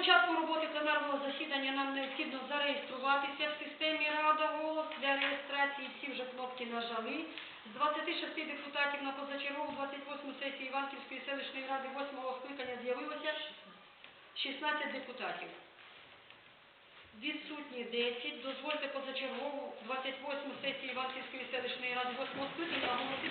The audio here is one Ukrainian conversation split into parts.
початку роботи пленарного засідання нам необхідно зареєструватися в системі Рада голос для реєстрації. Всі вже кнопки нажали. З 26 депутатів на позачергову 28 сесію Іванківської селищної ради 8-го скликання з'явилося 16 депутатів. Відсутні 10. Дозвольте позачергову 28 сесію Іванківської селищної ради 8 скликання оголосити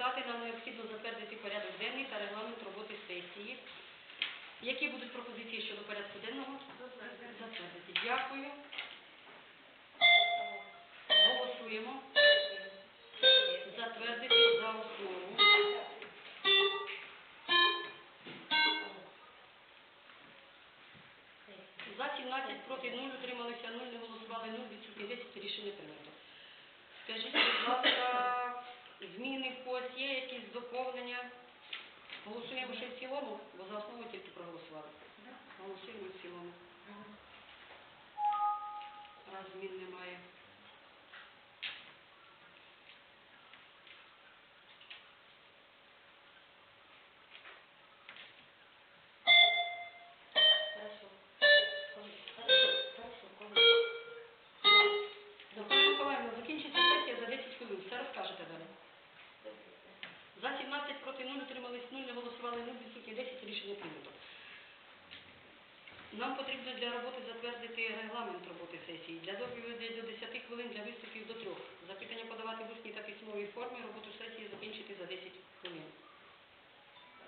депутати, нам необхідно затвердити порядок денний та регламент роботи сесії. Які будуть пропозиції щодо порядку денного? Затвердити. Дякую. Голосуємо. Затвердити за основу. За 17, проти 0, утрималися 0, не голосували 0, відсутні 10, рішення прийнято. Скажіть, будь ласка, зміни в когось є, якісь доповнення? Голосуємо ще в цілому, бо за основу тільки проголосували. Голосуємо в цілому. Раз змін немає. 0, не голосували 0, відсутні 10, рішення прийнято. Нам потрібно для роботи затвердити регламент роботи сесії. Для доповідей до 10 хвилин, для виступів до 3. Запитання подавати в усній та письмовій формі, роботу сесії закінчити за 10 хвилин.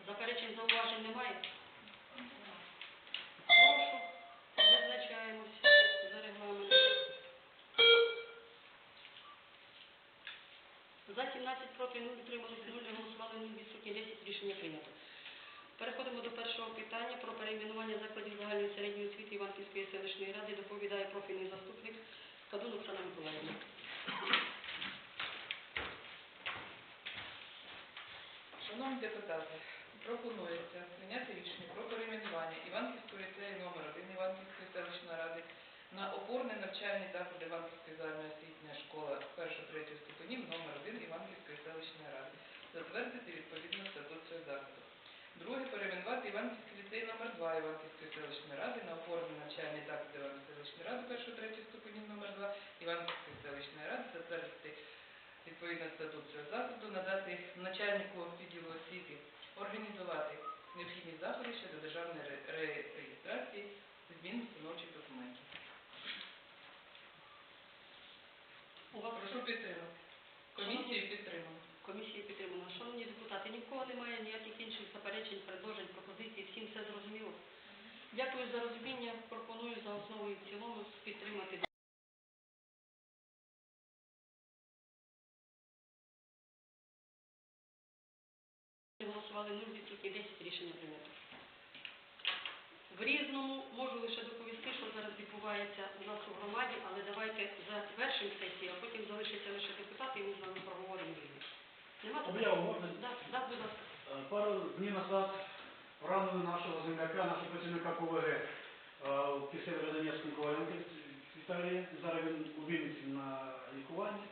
Заперечень зауважень немає? Прошу, визначаємося за регламентом. За 17 проти 0 утримались 0, не голосували 0, відсутні 10, рішення прийнято. Переходимо до першого питання про перейменування закладів загальної середньої освіти Іванківської селищної ради. Доповідає профільний заступник Кадун Оксана Миколаївна. Шановні депутати, пропонується прийняти рішення про перейменування Іванківського ліцею номер 1 Іванківської селищної ради на опорний навчальний заклад Іванківської загальноосвітня школа 1-3 ступенів номер 1 Іванківської селищної ради. Затвердити відповідно статут закладу. Друге, перейменувати Іванківський ліцей номер 2 Іванківської селищної ради на опорний навчальний заклад Іванківської селищної ради 1-3 ступенів номер 2 Іванківської селищної ради. Затвердити відповідно статут цього закладу, надати начальнику відділу освіти організувати необхідні заходи щодо державної ре- ре- реєстрації змін установчих документів. Прошу підтримати. Комісію підтримано. Комісії підтримано. Шановні депутати, ні в кого немає ніяких інших заперечень, предложень, пропозицій, всім все зрозуміло. Дякую за розуміння. Пропоную за основу і в цілому підтримати. Голосували 0, тільки 10 рішення прийнято. В різному можу лише доповісти, що зараз відбувається у нас у громаді, але давайте завершимо сесію, а потім залишиться лише депутати, і ми з вами. Нема? Об'яву можна? Будь ласка. Е, Пару днів назад поранили нашого земляка, нашого працівника КВГ е, в Киселево-Донецькому Коваленки Віталія. Зараз він у Вінниці на лікуванні.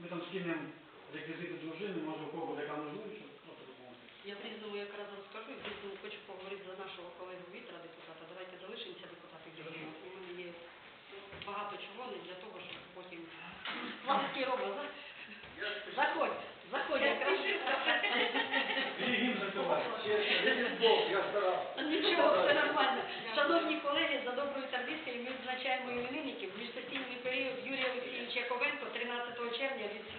Ми там скинемо реквізити дружини, може у кого яка можливість, щоб просто допомогти. Я в різному якраз розкажу, і в хочу поговорити за нашого колегу Вітра, депутата. Давайте залишимося депутати в. У мене є багато чого не для того, щоб потім... Вам такий Нічого, все нормально. Шановні колеги, за доброю традицією ми відзначаємо іменинників. Міжсесійний період Юрія Олексійовича Яковенко 13 червня відсвяткував